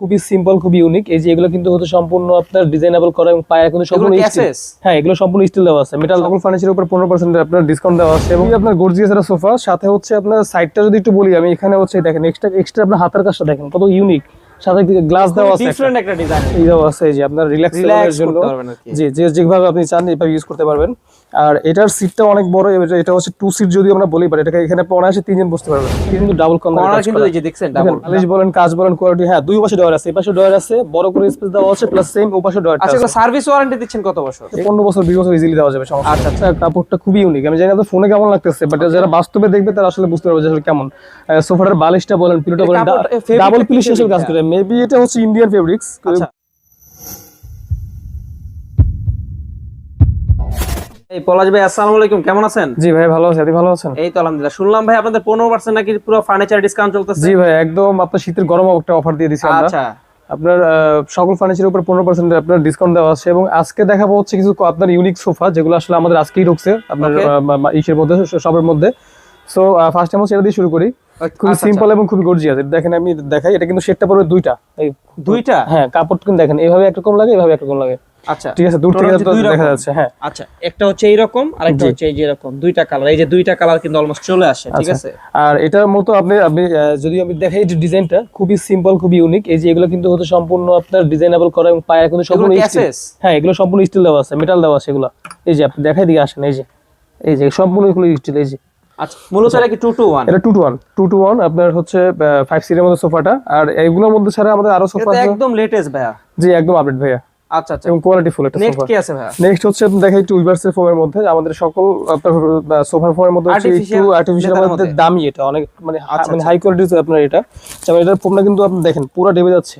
খুবই সিম্পল খুবই ইউনিক এই যে এগুলো কিন্তু হচ্ছে সম্পূর্ণ আপনার ডিজাইনেবল করা এবং পায়া কিন্তু সম্পূর্ণ হ্যাঁ এগুলো সম্পূর্ণ স্টিল দেওয়া আছে। মেটাল সকল ফার্নিচারের উপর পনেরো পার্সেন্ট আপনার ডিসকাউন্ট দেওয়া আছে এবং আপনার গর্জিয়াস একটা সোফা সাথে হচ্ছে আপনার সাইডটা যদি একটু বলি আমি এখানে হচ্ছে দেখেন এক্সট্রা এক্সট্রা আপনার হাতের কাজটা দেখেন কত ইউনিক সাথে গ্লাস দেওয়া আছে একটা। ডিফারেন্ট একটা ডিজাইন এই দেওয়া আছে যে আপনার রিল্যাক্স জন্য। জি যে যেভাবে আপনি চান এইভাবে ইউজ করতে পারবেন। আর এটার সিটটা অনেক বড় এটা- হচ্ছে টু সিট যদি আমরা বলি বাট এটাকে এখানে অনায়াসে তিনজন বসতে পারবেন। কিন্তু ডাবল কর্নার কিন্তু এই যে দেখছেন ডাবল বলেন কাজ বলেন কোয়ালিটি হ্যাঁ দুই পাশে ডয়ার আছে এই পাশে ডয়ার আছে বড় করে স্পেস দেওয়া আছে প্লাস সেম ও পাশে ডয়ারটা আচ্ছা আছে। এগুলো সার্ভিস ওয়ারেন্টি দিচ্ছেন কত বছর? পনেরো বছর বিশ বছর ইজিলি দেওয়া যাবে সমস্যা আচ্ছা আচ্ছা। কাপড়টা খুবই ইউনিক আমি জানি না তো ফোনে কেমন লাগতেছে বাট যারা বাস্তবে দেখবে তারা আসলে বুঝতে পারবে যে আসলে কেমন। সোফাটার বালিশটা বলেন পিলোটা বলেন ডাবল পিলিশ কাজ করে। মেবি এটা হচ্ছে ইন্ডিয়ান ফেব্রিক্স আচ্ছা। এই পলাশ ভাই আসসালামু আলাইকুম কেমন আছেন? জি ভাই ভালো আছি। আপনি ভালো আছেন? এই তো আলহামদুলিল্লাহ। শুনলাম ভাই আপনাদের পনেরো পার্সেন্ট নাকি পুরো ফার্নিচার ডিসকাউন্ট চলতেছে? জি ভাই একদম আপনার শীতের গরম একটা অফার দিয়ে দিচ্ছি আমরা। আচ্ছা। আপনার সকল ফার্নিচারের উপর পনেরো পার্সেন্ট আপনার ডিসকাউন্ট দেওয়া আছে এবং আজকে দেখাবো হচ্ছে কিছু আপনার ইউনিক সোফা যেগুলো আসলে আমাদের আজকেই ঢুকছে আপনার ইসের মধ্যে সবের মধ্যে। সো ফার্স্ট টাইম এটা দিয়ে শুরু করি। খুবই আচ্ছা, সিম্পল এবং খুবই গর্জিয়াস এটা দেখেন আমি দেখাই এটা কিন্তু শেডটা পড়বে দুইটা। এই দুইটা? হ্যাঁ কাপড় কিন্তু দেখেন এইভাবে একরকম লাগে এইভাবে একরকম লাগে। আচ্ছা। ঠিক আছে দূর থেকে দেখা যাচ্ছে হ্যাঁ। আচ্ছা একটা হচ্ছে এইরকম আর একটা হচ্ছে এই যে এরকম দুইটা কালার এই যে দুইটা কালার কিন্তু অলমোস্ট চলে আসে ঠিক আচ্ছা। আছে? আর এটার মতো আপনি আপনি যদি আমি দেখাই যে ডিজাইনটা খুবই সিম্পল খুবই ইউনিক এই যে এগুলো কিন্তু হচ্ছে সম্পূর্ণ আপনার ডিজাইনেবল করা এবং পায়া কিন্তু সম্পূর্ণ। ক্যাসেস হ্যাঁ এগুলো সম্পূর্ণ স্টিল দেওয়া আছে মেটাল দেওয়া আছে এগুলো। এই যে আপনি দেখাই দিকে আসেন এই যে। এই যে সম্পূর্ণ এগুলো স্টিল এই যে। আচ্ছা মূলত এটা কি টু টু ওয়ান এটা two two one two two one আপনার হচ্ছে ফাইভ সিটের মধ্যে সোফাটা। আর এইগুলোর মধ্যে ছাড়া আমাদের আরও সোফা আছে। একদম লেটেস্ট ভাইয়া। জি একদম আপডেট ভাইয়া। আচ্ছা আচ্ছা। এবং কোয়ালিটি ফুল একটা নেক্সট কি আছে ভাইয়া? নেক্সট হচ্ছে আপনি দেখাই একটু উইভার্সের ফোমের মধ্যে। আমাদের সকল আপনার সোফার ফোমের মধ্যে হচ্ছে একটু আর্টিফিশিয়াল মধ্যে মধ্যে। দামি এটা। অনেক মানে মানে হাই কোয়ালিটির আপনার এটা। যেমন এটার ফোমটা কিন্তু আপনি দেখেন পুরো ডেবে যাচ্ছে।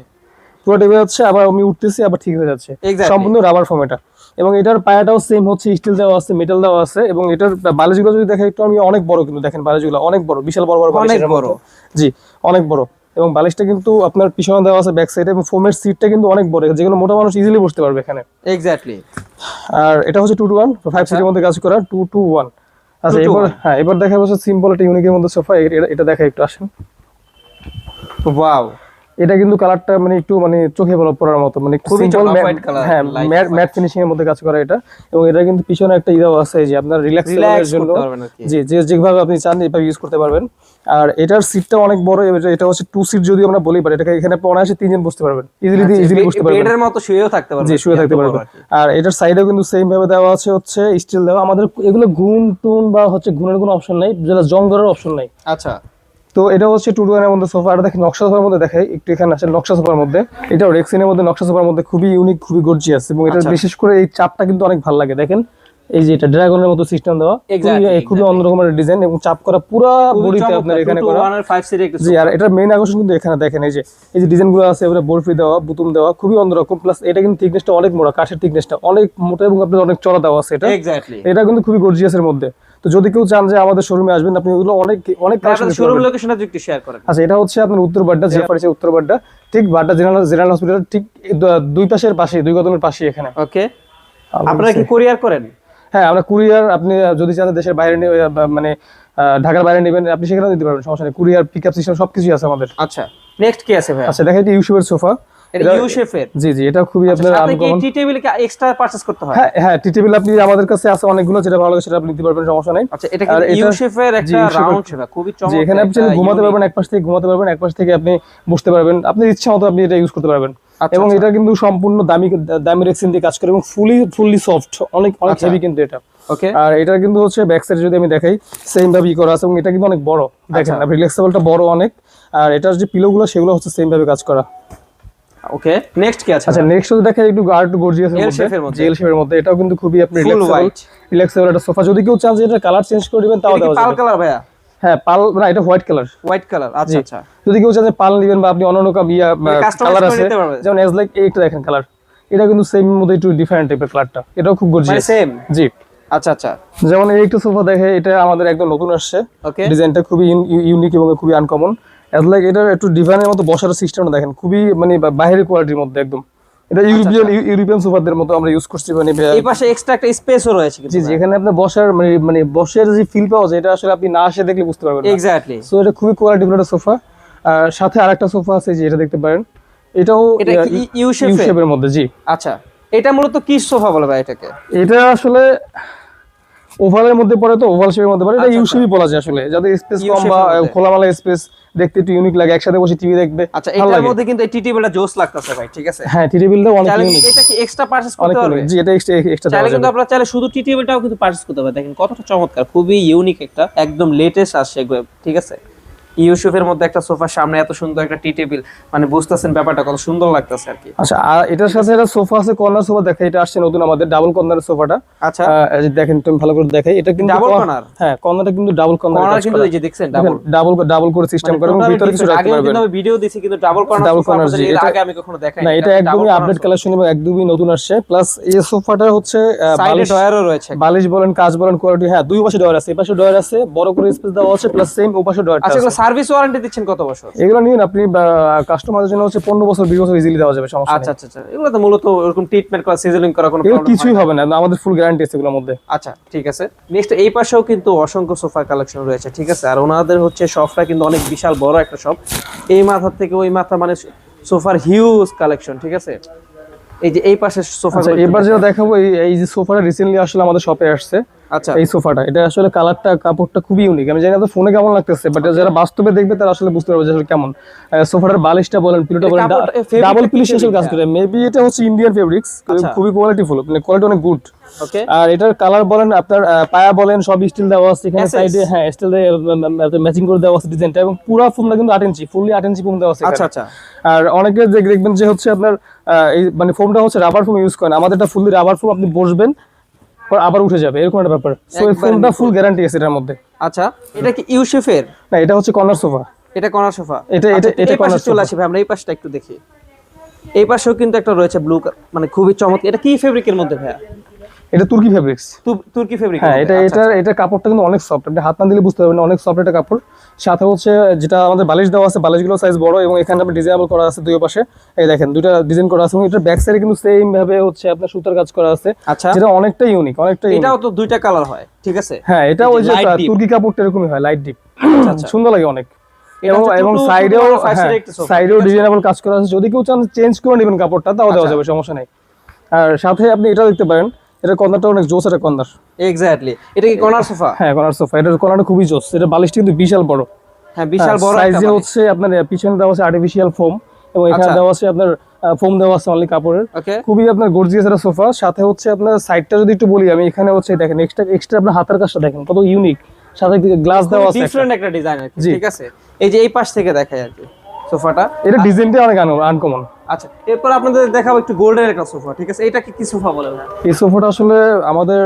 পুরো ডেবে যাচ্ছে আবার আমি উঠতেছি আবার ঠিক হয়ে যাচ্ছে. সম্পূর্ণ রাবার ফোম এটা। এবং এটার পায়াটাও সেম হচ্ছে স্টিল দেওয়া আছে মেটাল দেওয়া আছে এবং এটার বালিশগুলো যদি দেখেন একটু আমি অনেক বড় কিন্তু দেখেন বালিশগুলো অনেক বড় বিশাল বড় বড় অনেক বড়। জি অনেক বড়। এবং বালিশটা কিন্তু আপনার পিছনে দেওয়া আছে ব্যাক সাইডে এবং ফোমের সিটটা কিন্তু অনেক বড়। যেগুলো মোটা মানুষ ইজিলি বসতে পারবে এখানে। এক্স্যাক্টলি আর এটা হচ্ছে টু টু ওয়ান ফাইভ সিটের মধ্যে কাজ করা টু টু ওয়ান আচ্ছা এবার হ্যাঁ এবার দেখা যাচ্ছে সিম্পল একটা ইউনিকের মধ্যে সোফা এটা দেখা একটু আসেন। ওয়াও এটা কিন্তু কালারটা মানে একটু মানে চোখে বলা পড়ার মতো মানে খুবই হ্যাঁ ম্যাট ফিনিশিং এর মধ্যে কাজ করা এটা। এবং এটা কিন্তু পিছনে একটা ইদাও আছে যে আপনার রিল্যাক্স রিল্যাক্স জন্য। পারবেন জি যে যেভাবে আপনি চান এইভাবে ইউজ করতে পারবেন। আর এটার সিটটা অনেক বড় এটা- হচ্ছে টু সিট যদি আমরা বলি বাট এটাকে এখানে অনায়াসে তিনজন বসতে পারবেন। ইজিলি ইজিলি বসতে পারবেন। বেডের মতো শুয়েও থাকতে পারবেন। জি শুয়ে থাকতে পারবে আর এটার সাইডেও কিন্তু সেম ভাবে দেওয়া আছে হচ্ছে স্টিল দেওয়া। আমাদের এগুলো গুণ টুন বা হচ্ছে গুণের কোনো অপশন নাই যেটা জং ধরার অপশন নাই। আচ্ছা। তো এটা হচ্ছে টু এর মধ্যে সোফা এটা দেখি নকশা সোফার মধ্যে দেখাই একটু এখানে আছে নকশা সোফার মধ্যে। এটাও রেক্সিনের মধ্যে নকশা সোফার মধ্যে খুবই ইউনিক খুবই গর্জিয়াস এবং এটা আচ্ছা। বিশেষ করে এই চাপটা কিন্তু অনেক ভালো লাগে। দেখেন এই যে এটা ড্রাগনের মতো সিস্টেম দেওয়া। খুবই- অন্যরকমের ডিজাইন এবং চাপ করা পুরো বডিতে আপনার এখানে করা। জি আর এটার মেইন আকর্ষণ কিন্তু এখানে দেখেন এই যে এই যে ডিজাইনগুলো আছে এবারে বরফি দেওয়া বুতুম দেওয়া খুবই অন্যরকম। প্লাস এটা কিন্তু থিকনেসটা অনেক মোটা কাঠের থিকনেসটা অনেক মোটা এবং আপনার অনেক চড়া দেওয়া আছে এটা। এটা কিন্তু খুবই গর্জিয়াস এর মধ্যে। তো যদি কেউ চান যে আমাদের শোরুমে আসবেন আপনি ওগুলো অনেক অনেক শোরুম। লোকেশনটা একটু শেয়ার করেন। আচ্ছা এটা হচ্ছে আপনার উত্তর বাড্ডা যে পারিছে উত্তর বাড্ডা। ঠিক বাড্ডা জেনারেল জেনারেল হসপিটাল ঠিক দুই পাশের পাশে দুই কদমের পাশে এখানে। ওকে আপনারা কি কোরিয়ার করেন? হ্যাঁ আমরা কুরিয়ার আপনি যদি চান দেশের বাইরে মানে ঢাকার বাইরে নেবেন আপনি সেখানে দিতে পারবেন সমস্যা নেই। কুরিয়ার পিক আপ সিস্টেম সবকিছুই আছে আমাদের। আচ্ছা নেক্সট কি আছে ভাই আচ্ছা দেখা এটা ইউসুফের সোফা এটা ইউ শেফের জি জি এটা খুবই আপনার সাথে টি টেবিল কি এক্সট্রা পারচেজ করতে হয়? হ্যাঁ হ্যাঁ টি টেবিল আপনি আমাদের কাছে আছে অনেকগুলো যেটা ভালো লাগে সেটা আপনি নিতে পারবেন সমস্যা নেই। আচ্ছা এটা কি ইউ এটা- একটা U shape এর- রাউন্ড শেপ খুবই চমৎকার এখানে আপনি ঘুমাতে পারবেন এক পাশ থেকে ঘুমাতে পারবেন এক পাশ থেকে আপনি বসতে পারবেন। আপনার ইচ্ছা মতো আপনি এটা ইউজ করতে পারবেন। আচ্ছা, এবং আচ্ছা। এটা কিন্তু সম্পূর্ণ দামি দামি রেক্সিন দিয়ে কাজ করে এবং ফুলি ফুললি সফট অনেক অনেক আচ্ছা। হেভি কিন্তু এটা। ওকে আর এটা কিন্তু হচ্ছে ব্যাক সাইড যদি আমি দেখাই সেম ভাবে করা আছে এবং এটা কিন্তু অনেক বড়। দেখেন আচ্ছা। রিল্যাক্সেবলটা বড় অনেক আর এটার যে পিলোগুলো সেগুলো হচ্ছে সেম ভাবে কাজ করা। ওকে নেক্সট কি আছে? আচ্ছা নেক্সট যদি দেখাই একটু একটু গর্জিয়াস এর মধ্যে। শেপের মধ্যে। এটাও কিন্তু খুবই আপনি রিল্যাক্সেবল। রিল্যাক্সেবল একটা সোফা যদি কেউ চান যে এটা কালার চেঞ্জ করে দিবেন তাও পাল কালার ভাইয়া? হ্যাঁ পাল না এটা হোয়াইট কালার হোয়াইট কালার আচ্ছা আচ্ছা। যদি কেউ চান যে পাল নেবেন বা আপনি অন্য কাম ইয়া মানে কালার আছে যেমন এজ লাইক এইটা দেখেন কালার এটা কিন্তু সেম মধ্যে একটু ডিফারেন্ট টাইপের কালারটা এটাও খুব মানে গর্জিয়াস সেম জি। আচ্ছা আচ্ছা। যেমন এই একটা সোফা দেখে এটা আমাদের একদম নতুন আসছে। ওকে ডিজাইনটা খুবই ইউনিক এবং খুবই আনকমন লাইক এটার একটু ডিজাইনের মতো বসার সিস্টেমটা দেখেন খুবই মানে বাইরের কোয়ালিটির মধ্যে একদম। এটা ইউরোপিয়ান ইউরোপিয়ান সোফাদের মতো আমরা ইউজ করছি মানে এই পাশে এক্সট্রা একটা স্পেসও রয়েছে জি জি এখানে আপনার বসার মানে মানে বসের যে ফিল পাওয়া যায় এটা আসলে আপনি না আসে দেখলে বুঝতে পারবেন না। এক্স্যাক্টলি সো এটা খুবই কোয়ালিটি একটা সোফা আর সাথে আরেকটা সোফা আছে যে এটা দেখতে পারেন। এটাও এটা ইউ শেপের মধ্যে জি। আচ্ছা। এটা মূলত কি সোফা বলে ভাই এটাকে? এটা আসলে ওভালের মধ্যে পড়ে তো ওভাল শেপের মধ্যে পড়ে। এটা ইউসিবি ইউ শেপই বলা যায় আসলে। যাতে স্পেস কম বা মধ্যে। খোলামেলা স্পেস দেখতে একটু ইউনিক লাগে একসাথে বসে টিভি দেখবে আচ্ছা এটার মধ্যে কিন্তু এই টি টেবিলটা জোস লাগতেছে ভাই ঠিক আছে? হ্যাঁ টি টেবিলটা অনেক ইউনিক এটা কি এক্সট্রা পারচেজ করতে পারবে জি এটা এক্সট্রা এক্সট্রা চাইলে কিন্তু আপনারা চাইলে শুধু টি টেবিলটাও কিন্তু পারচেজ করতে পারবেন দেখেন কতটা চমৎকার খুবই ইউনিক একটা একদম লেটেস্ট আসছে ঠিক আছে? ইউসুফের মধ্যে একটা সোফার সামনে এত সুন্দর একটা টি টেবিল মানে বুঝতেছেন ব্যাপারটা কত সুন্দর লাগতেছে আর কি। আচ্ছা আর এটার সাথে একটা সোফা আছে কর্নার সোফা দেখা এটা আসছে নতুন আমাদের ডাবল কর্নার সোফাটা। আচ্ছা। দেখেন তুমি ভালো করে দেখাই এটা কিন্তু Double কর- corner? হ্যাঁ কর্নারটা কিন্তু ডাবল কর্নার কর্নার কিন্তু এই যে দেখছেন ডাবল ডাবল ডাবল করে সিস্টেম করে এবং ভিতরে কিছু রাখতে পারবেন আমি ভিডিও দিছি কিন্তু double corner Double sofa corner, জি, এটা- আগে আমি কখনো দেখাই না এটা একদমই আপডেট কালেকশন এবং একদমই নতুন আসছে। প্লাস এই সোফাটা হচ্ছে বালিশ ডয়ারও রয়েছে। বালিশ বলেন কাজ বলেন কোয়ালিটি হ্যাঁ দুই পাশে ডয়ার আছে এই পাশে ডয়ার আছে বড় করে স্পেস দেওয়া আছে প্লাস সেম ও পাশে ডয়ারটা আচ্ছা আছে। এগুলো সার্ভিস ওয়ারেন্টি দিচ্ছেন কত বছর? এগুলো নিন আপনি কাস্টমারদের জন্য হচ্ছে পনেরো বছর বিশ বছর ইজিলি দেওয়া যাবে সমস্যা আচ্ছা আচ্ছা আচ্ছা। এগুলো তো মূলত এরকম ট্রিটমেন্ট করা সিজনিং করা কোনো problem কিছুই হবে না আমাদের ফুল গ্যারান্টি আছে এগুলোর মধ্যে। আচ্ছা ঠিক আছে। নেক্সট এই পাশেও কিন্তু অসংখ্য সোফা কালেকশন রয়েছে ঠিক আছে? আর ওনাদের হচ্ছে শপটা কিন্তু অনেক বিশাল বড় একটা শপ এই মাথা থেকে ওই মাথা মানে সোফার হিউজ কালেকশন ঠিক আছে? এই যে এই পাশে সোফা আচ্ছা এবার যেটা দেখাবো এই এই যে সোফাটা রিসেন্টলি আসলে আমাদের শপে আসছে। আচ্ছা। এই সোফাটা এটা আসলে কালারটা কাপড়টা খুবই ইউনিক আমি জানি না ফোনে কেমন লাগতেছে বাট যারা বাস্তবে দেখবে তারা আসলে বুঝতে পারবে যে আসলে কেমন। সোফাটার বালিশটা বলেন পিলোটা বলেন ডাবল পিলিশ fabric? কাজ করে। মেবি এটা হচ্ছে ইন্ডিয়ান ফেব্রিক্স আচ্ছা। খুবই কোয়ালিটিফুল মানে কোয়ালিটি অনেক গুড ওকে আর এটার কালার বলেন আপনার পায়া বলেন সব স্টিল দেওয়া আছে এখানে সাইডে হ্যাঁ স্টিল ম্যাচিং করে দেওয়া আছে ডিজাইনটা এবং পুরো ফোমটা কিন্তু আট ইঞ্চি ফুললি আট ইঞ্চি ফোম দেওয়া আছে আচ্ছা আচ্ছা। আর অনেকে দেখবেন যে হচ্ছে আপনার আহ, এই মানে ফোমটা হচ্ছে রাবার ফোম ইউজ করেন আমাদেরটা ফুললি রাবার ফোম আপনি বসবেন পর আবার উঠে যাবে এরকম একটা ব্যাপার। সো এই ফোনটা ফুল গ্যারান্টি আছে এটার মধ্যে। আচ্ছা এটা কি ইউ ইউসেফের না এটা হচ্ছে কর্নার সোফা এটা কর্নার সোফা এটা- এটা- এটা কর্নার পাশে চলে আসবে আসি ভাই আমরা এই পাশটা একটু দেখি। এই পাশেও কিন্তু একটা রয়েছে ব্লু মানে খুবই চমৎকার। এটা কি ফেব্রিকের মধ্যে ভাইয়া? এটা তুর্কি ফেব্রিক্স তুর্কি ফেব্রিক হ্যাঁ এটা এটা এটা কাপড়টা কিন্তু অনেক সফট আপনি হাত না দিলে বুঝতে পারবেন অনেক সফট একটা কাপড়। সাথে হচ্ছে যেটা আমাদের বালিশ দেওয়া আছে বালিশগুলো সাইজ বড় এবং এখানে আপনি ডিজাইনেবল করা আছে দুই পাশে। এই দেখেন দুইটা ডিজাইন করা আছে এবং এটার ব্যাক সাইডে কিন্তু সেম ভাবে হচ্ছে আপনার সুতার কাজ করা আছে আচ্ছা। যেটা অনেকটা ইউনিক অনেকটা এটাও তো দুইটা কালার হয় ঠিক আছে? হ্যাঁ এটা ওই যে তুর্কি কাপড়টা এরকমই হয় লাইট ডিপ আচ্ছা। সুন্দর লাগে অনেক। এটা এবং এবং সাইডেও সাইডেও ডিজাইনেবল কাজ করা আছে। যদি কেউ চান চেঞ্জ করে নেবেন কাপড়টা তাও দেওয়া আচ্ছা। যাবে সমস্যা নেই। আর সাথে আপনি এটা দেখতে পারেন এটা কর্নারটা অনেক জোস একটা কর্নার এক্স্যাক্টলি এটা কি কর্নার সোফা? হ্যাঁ কর্নার সোফা। এটার কর্নারটা খুবই জোস। এটা বালিশটা কিন্তু বিশাল বড়। হ্যাঁ বিশাল বড় সাইজে হচ্ছে আপনার পিছনে দেওয়া আছে আর্টিফিশিয়াল ফোম এবং এখানে আচ্ছা। দেওয়া আছে আপনার ফোম দেওয়া আছে অনলি কাপড়ের। খুবই আপনার গর্জিয়াস একটা সোফা। সাথে হচ্ছে আপনার সাইডটা যদি একটু বলি আমি এখানে হচ্ছে দেখেন এক্সট্রা এক্সট্রা আপনার হাতের কাজটা দেখেন কত ইউনিক সাথে গ্লাস দেওয়া আছে। ডিফারেন্ট একটা ডিজাইন ঠিক আছে? এই যে এই পাশ থেকে আর কি সোফাটা। এটা ডিজাইনটা অনেক আনকমন আচ্ছা এরপর আপনাদের দেখাবো একটু গোল্ডের একটা সোফা ঠিক আছে? এটা কি সোফা এই সোফাটা আসলে আমাদের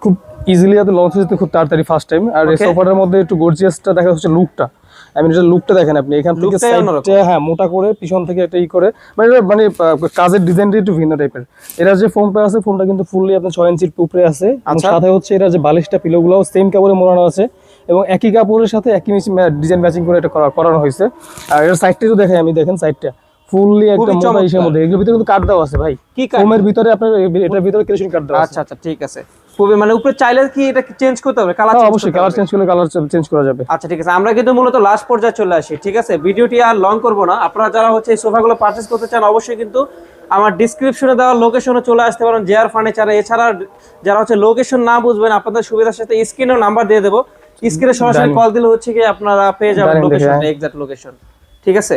খুব ইজিলি লঞ্চ হয়েছে খুব তাড়াতাড়ি ফার্স্ট টাইম আর এই সোফাটার মধ্যে একটু গর্জিয়াসটা দেখা হচ্ছে লুকটা আমি এটা লুকটা দেখেন আপনি এখান থেকে সাইডটা হ্যাঁ মোটা করে পিছন থেকে একটা ই করে। মানে মানে কাজের ডিজাইনটা একটু ভিন্ন টাইপের এটা যে ফোমটা আছে ফোমটা কিন্তু ফুললি আপনার ছয় ইঞ্চির উপরে আছে। আচ্ছা। সাথে হচ্ছে এটা যে বালিশটা সেম কাপড়ে মোড়ানো আছে। এবং একই কাপড়ের সাথে একই ডিজাইন ম্যাচিং করে এটা করা- করানো হয়েছে। আর এর সাইডটা দেখাই আমি দেখেন সাইডটা ফুললি একটা মোটা ইসের মধ্যে। এগুলোর ভিতরে কিন্তু কাট দেওয়া আছে ভাই। কি? ফোমের ভিতরে আপনার এটার ভিতরে কেরোসিন কাট আছে। আচ্ছা আচ্ছা ঠিক আছে। খুবই মানে উপরে চাইলে কি এটা চেঞ্জ করতে হবে? কালার হ্যাঁ, অবশ্যই কালার চেঞ্জ করলে কালার চেঞ্জ করা যাবে। আচ্ছা ঠিক আছে। আমরা কিন্তু মূলত লাস্ট পর্যায়ে চলে আসি ঠিক আছে? ভিডিওটি আর লং করব না। আপনারা যারা হচ্ছে এই সোফাগুলো পারচেজ করতে চান অবশ্যই কিন্তু আমার ডিসক্রিপশনে দেওয়া লোকেশনে চলে আসতে পারেন জেআর ফার্নিচারে এছাড়া যারা হচ্ছে লোকেশন না বুঝবেন আপনাদের সুবিধার সাথে স্ক্রিনেও নাম্বার দিয়ে দেবো। স্ক্রিনে সরাসরি কল দিলে হচ্ছে কি আপনারা পেয়ে যাবেন লোকেশন। এক্সাক্ট লোকেশন ঠিক আছে?